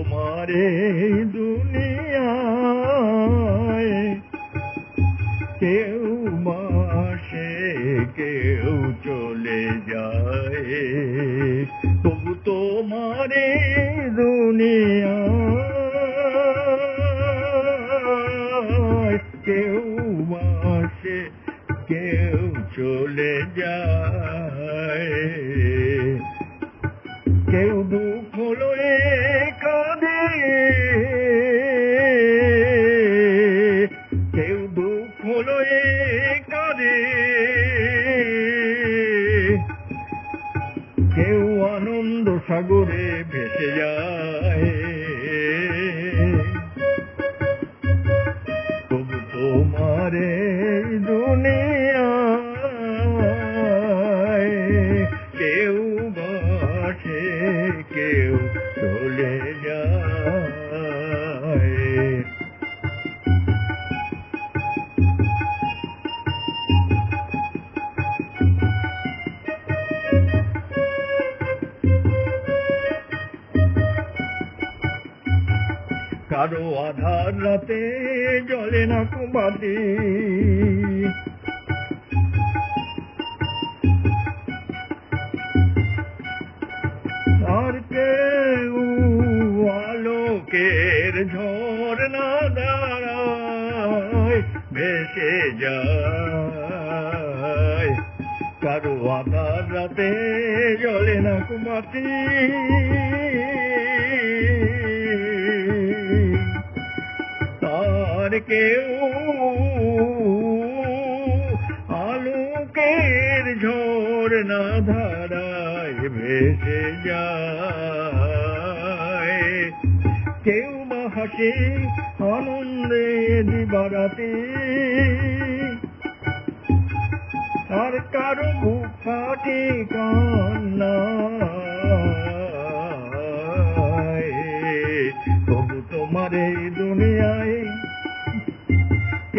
তোমারে দুনিয়ায়। কেউ মাসে, কেউ চলে যায়। তবু তোমারে দুনিয়ায়। কেউ মাসে, কেউ চলে যায়। সাগরে ভেসে যায়। তবু তোমারে কারও আধার রাতে জলে না কেউ আলোকের না দাঁড়ায় ভেসে যায়। কারও আধার রাতে জলে না কুমাতি আর কেউ আলোকের ঝড় না ধারায় ভেসে যায়। কেউ বা আনন্দে দিবারাতে। আর কারও ফাটে কান্নায়। তবু তোমার এই দুনিয়ায়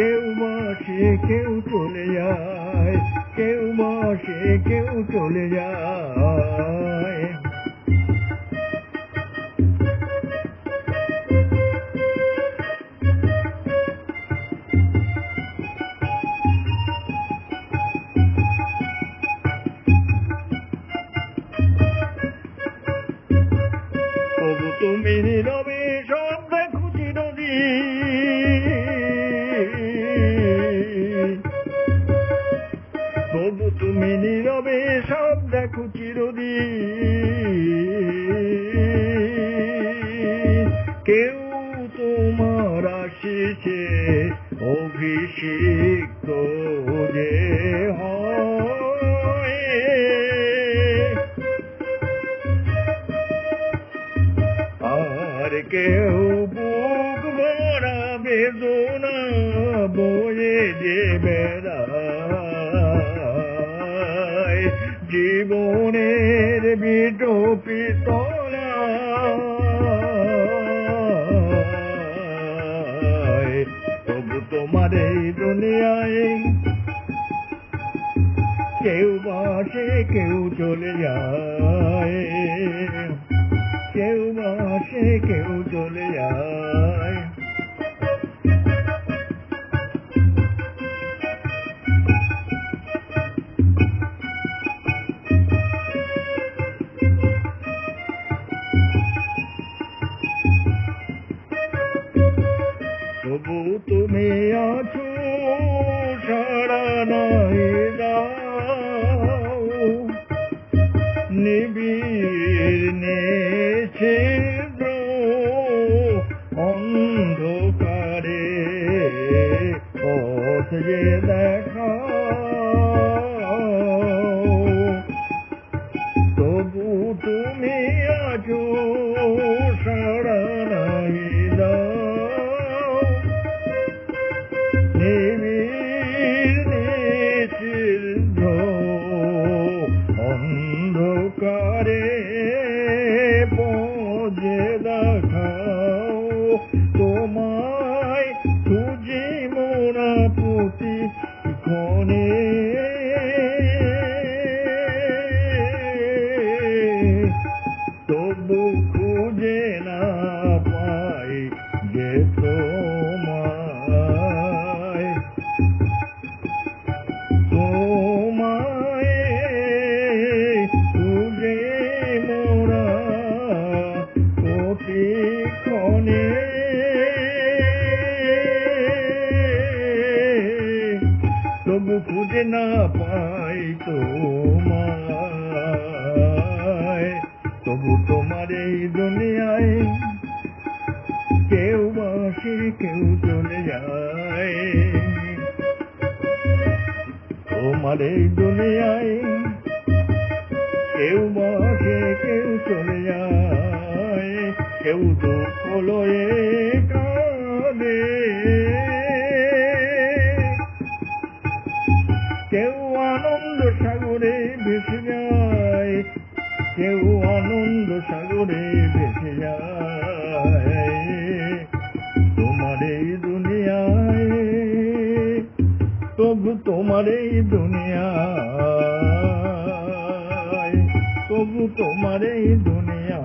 কেউ বসে কেউ চলে যায় কেউ বসে কেউ চলে যায়। তুমি নীরবে তুমি নীরবে সব দেখো চিরদিন। কেউ তোমার আশিসে অভিষিক্ত যে আর কেউ বুক ভরা বেদনা বয়ে যে বেড়ায়। জীবনের বিটো পিতলা তবু তোমার এই দুনিয়ায় কেউ বাসে, কেউ চলে যায়। কেউ বাসে, কেউ চলে যায়। তুমি আছো সারা নাই নিবিড় ছিদ্র অন্ধকারে পথ যে দেখাও। তবু তুমি আছো না পাই তোমায়। তবু তোমার এই দুনিয়ায় কেউ বসে, কেউ চলে যায়। তোমার এই দুনিয়ায় কেউ বসে, কেউ চলে যায়। কেউ দুঃখ লয়ে কাঁদে। আনন্দ সাগরে ভেসে যায়। কেউ আনন্দ সাগরে ভেসে যায়। তোমার এই দুনিয়ায়, তবু তোমার এই দুনিয়ায়, তবু তোমার এই দুনিয়া